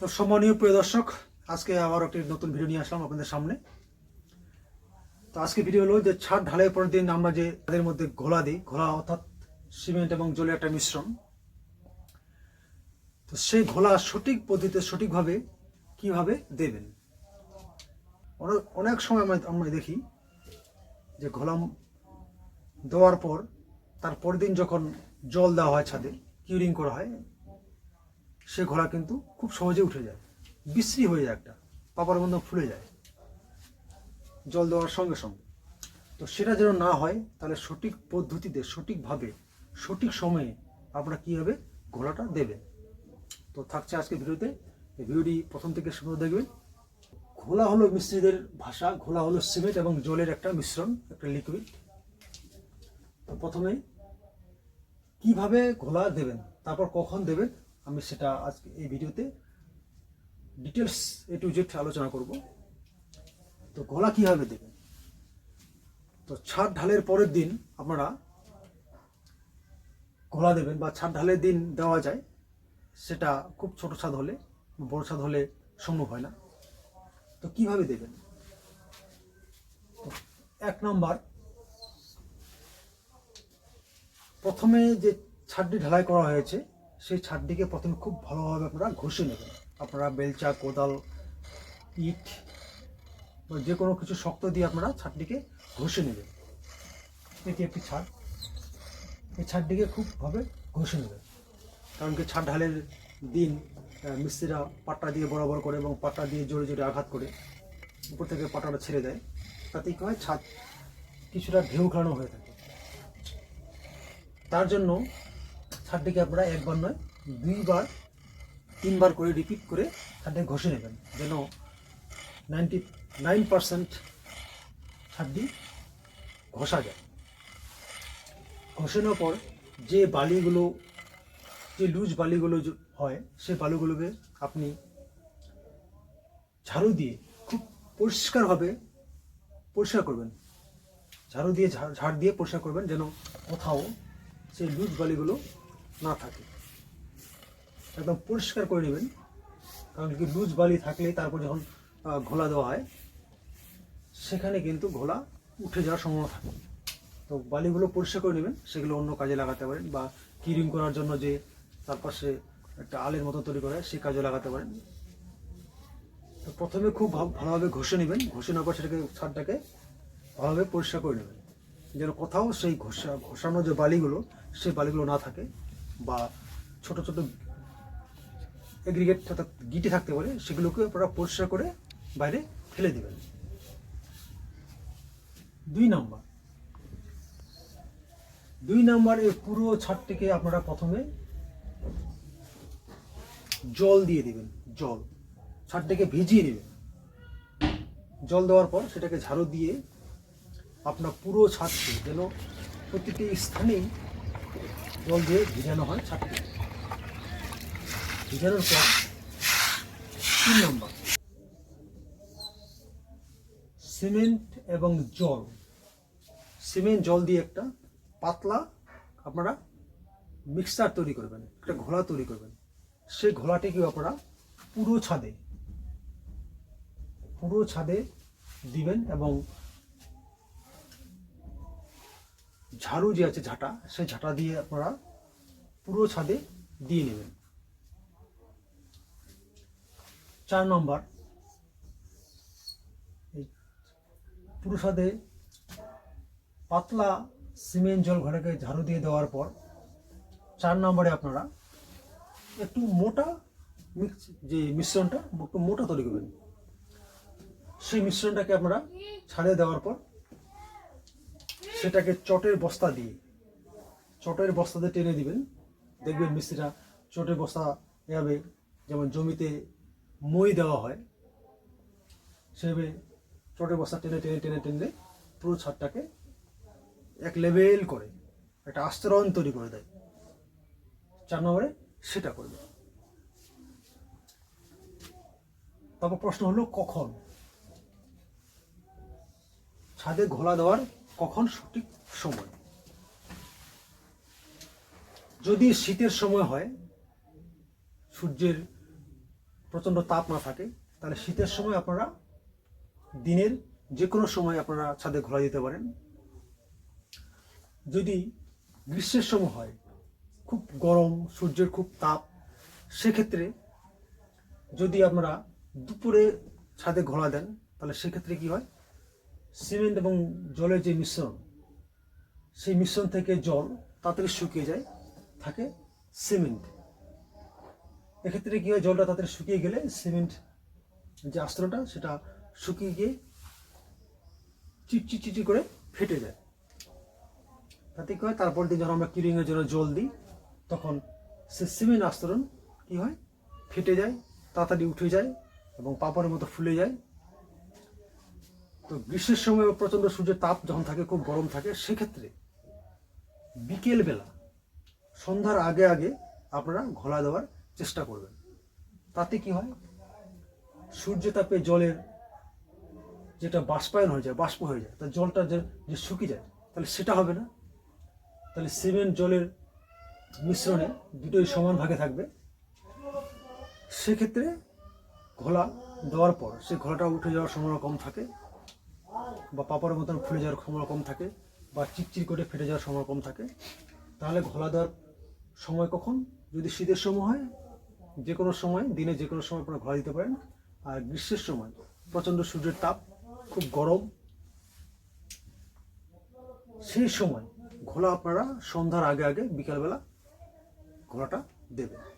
তো সম্মানীয় প্রিয় দর্শক, আজকে আবার একটি নতুন ভিডিও নিয়ে আসলাম আপনাদের সামনে। তো আজকে ভিডিও হলো যে ছাদ ঢালাই পরের দিন আমরা যে তাদের মধ্যে ঘোলা দিই, ঘোলা অর্থাৎ সিমেন্ট এবং জলের একটা মিশ্রণ। তো সেই ঘোলা সঠিক পদ্ধতিতে, সঠিকভাবে কীভাবে দেবেন? অনেক সময় আমরা আমরা দেখি যে ঘোলা দেওয়ার পর, তার পরের দিন যখন জল দেওয়া হয় ছাদে, কিউরিং করা হয়, সে ঘোড়া কিন্তু খুব সহজে উঠে যায়, বিশ্রী হয়ে যায় একটা, পাপার মধ্যে ফুলে যায়, জল দেওয়ার সঙ্গে সঙ্গে। তো সেটা যেন না হয়, তাহলে সঠিক পদ্ধতিতে, সঠিকভাবে, সঠিক সময়ে আপনারা কীভাবে ঘোড়াটা দেবেন। তো থাকছে আজকে ভিডিওতে ভিডিওটি প্রথম থেকে শুরু দেখবেন। ঘোলা হলো মিস্ত্রিদের ভাষা, ঘোলা হলো সিমেন্ট এবং জলের একটা মিশ্রণ, একটা লিকুইড তো প্রথমে কীভাবে ঘোলা দেবেন, তারপর কখন দেবেন, আমি সেটা আজকে এই ভিডিওতে ডিটেলস এ টু জেড আলোচনা করব। তো ঘোলা কীভাবে দেবেন? তো ছাদ ঢালের পরের দিন আপনারা ঘোলা দেবেন বা ছাদ ঢালের দিন দেওয়া যায়, সেটা খুব ছোট ছাদ হলে বড় ছাদ হলে সম্ভব হয় না। তো কীভাবে দেবেন? এক নম্বর প্রথমে যে ছাদটি ঢালাই করা হয়েছে, সেই ছাদটিকে প্রথমে খুব ভালোভাবে আপনারা ঘষে নেবেন। আপনারা বেলচা, কোদাল, ইট বা যে কোনো কিছু শক্ত দিয়ে আপনারা ছাদটিকে ঘষে নেবেন। এটি একটি ছাদ। এই ছাদটিকে খুবভাবে ঘষে নেবেন। কারণ কি ছাদ ঢালের দিন মিস্ত্রিরা পাট্টা দিয়ে বরাবর করে এবং পাট্টা দিয়ে জোরে জোরে আঘাত করে উপর থেকে পাটাটা ছেড়ে দেয়। তাতে কি হয়, ছাদ কিছুটা ঢেউ খেলানো হয়ে থাকে। তার জন্য ছাদটিকে আপনারা একবার নয়, দুইবার, তিনবার করে রিপিট করে ছাদটাকে ঘষে নেবেন, যেন নাইনটি নাইন পার্সেন্ট ছাদটি ঘষা যায়। ঘষানোর পর যে বালিগুলো, যে লুজ বালিগুলো হয়, সে বালিগুলোকে আপনি ঝাড়ু দিয়ে খুব পরিষ্কারভাবে পরিষ্কার করবেন। ঝাড়ু দিয়ে ঝাড় দিয়ে পরিষ্কার করবেন, যেন কোথাও সেই লুজ বালিগুলো না থাকে। একদম পরিষ্কার করে নেবেন। কারণ কি লুজ বালি থাকলে তারপর যখন ঘোলা দেওয়া হয়, সেখানে কিন্তু ঘোলা উঠে যাওয়ার সম্ভাবনা থাকে। তো বালিগুলো পরিষ্কার করে নেবেন, সেগুলো অন্য কাজে লাগাতে পারেন বা কিরিং করার জন্য যে তার পাশে একটা আলের মতো তৈরি করে সে কাজে লাগাতে পারেন। তো প্রথমে খুব ভাব- ভালোভাবে ঘষে নেবেন। ঘষে নেওয়ার পর সেটাকে ছাদটাকে ভালোভাবে পরিষ্কার করে নেবেন। যেন কোথাও সেই ঘষা, ঘষানো যে বালিগুলো, সেই বালিগুলো না থাকে বা ছোট ছোট এগ্রিগেট অর্থাৎ গিটি থাকতে পারে, সেগুলোকে আপনারা পরিষ্কার করে বাইরে ফেলে দেবেন। দুই নাম্বার। দুই নাম্বার এই পুরো ছাদটিকে আপনারা প্রথমে জল দিয়ে দিবেন, জল। ছাদটাকে ভিজিয়ে নেবেন জল দেওয়ার পর সেটাকে ঝাড়ু দিয়ে আপনার পুরো ছাদকে যেন প্রতিটি স্থানেই জল দিয়ে ভিজানো হয় ছাদকে। ভিজানোর পর তিন নম্বর। সিমেন্ট এবং জল। সিমেন্ট, জল দিয়ে একটা পাতলা আপনারা মিক্সচার তৈরি করবেন, একটা ঘোলা তৈরি করবেন। সেই ঘোলাটিকে আপনারা পুরো ছাদে পুরো ছাদে দিবেন এবং ঝাড়ু যে আছে ঝাঁটা, সেই ঝাঁটা দিয়ে আপনারা পুরো ছাদে দিয়ে নেবেন। চার নম্বর পুরো ছাদে পাতলা সিমেন্ট জল ঘরেকে ঝাড়ু দিয়ে দেওয়ার পর চার নম্বরে আপনারা একটু মোটা মিক্স যে মিশ্রণটা, একটু মোটা তৈরি করবেন। সেই মিশ্রণটাকে আপনারা ছাড়ে দেওয়ার পর সেটাকে চটের বস্তা দিয়ে, চটের বস্তাতে টেনে দিবেন। দেখবেন মিস্ত্রিরা চটের বস্তা এভাবে যেমন জমিতে মই দেওয়া হয়, সেভাবে চটের বস্তা টেনে টেনে টেনে টেনে পুরো ছাদটাকে এক লেভেল করে, একটা আস্তরণ তৈরি করে দেয়। চার নম্বরে সেটা করবে তারপর প্রশ্ন হলো, কখন? ছাদে ঘোলা দেওয়ার কখন সঠিক সময়? যদি শীতের সময় হয়, সূর্যের প্রচণ্ড তাপ না থাকে, তাহলে শীতের সময় আপনারা দিনের যে কোনো সময় আপনারা ছাদে ঘোরা দিতে পারেন। যদি গ্রীষ্মের সময় হয়, খুব গরম, সূর্যের খুব তাপ, সেক্ষেত্রে যদি আপনারা দুপুরে ছাদে ঘোরা দেন, তাহলে সেক্ষেত্রে কি হয়? সিমেন্ট এবং জলের যে মিশ্রণ, সেই মিশ্রণ থেকে জল তাড়াতাড়ি শুকিয়ে যায়, থাকে সিমেন্ট। এক্ষেত্রে কী হয়, জলটা তাড়াতাড়ি শুকিয়ে গেলে সিমেন্ট যে আস্ত্রটা সেটা শুকিয়ে গিয়ে চিটচি চিটি করে ফেটে যায়। তাতে কী হয়, তারপর দিন যখন আমরা কিলিংয়ের জন্য জল দিই, তখন সে সিমেন্ট আস্তরণ কী হয়, ফেটে যায়, তাড়াতাড়ি উঠে যায় এবং পাপড়ের মতো ফুলে যায়। তো গ্রীষ্মের সময় প্রচণ্ড সূর্যের তাপ যখন থাকে, খুব গরম থাকে, সেক্ষেত্রে বিকেলবেলা, সন্ধ্যার আগে আগে আপনারা ঘোলা দেওয়ার চেষ্টা করবেন। তাতে কি হয়? সূর্য তাপে জলের যেটা বাষ্পায়ন হয়ে যায়, বাষ্প হয়ে যায়, তা জলটা যে শুকিয়ে যায়, তাহলে সেটা হবে না। তাহলে সিমেন্ট জলের মিশ্রণে দুটোই সমান ভাগে থাকবে। সেক্ষেত্রে ঘোলা দেওয়ার পর সেই ঘোলাটা উঠে যাওয়ার সম্ভাবনা কম থাকে। বা পাপড়ের মতন ফুলে যাওয়ার সম্ভাবনা কম থাকে বা চিকচির করে ফেটে যাওয়ার সম্ভাবনা কম থাকে, তাহলে ঘোলা দেওয়ার সময় কখন? যদি শীতের সময় হয় যে কোনো সময়, দিনে যে কোনো সময় আপনারা ঘোলা দিতে পারেন। আর গ্রীষ্মের সময়, প্রচণ্ড সূর্যের তাপ, খুব গরম, সেই সময় ঘোলা আপনারা সন্ধ্যার আগে আগে বিকালবেলা ঘোলাটা দেবেন।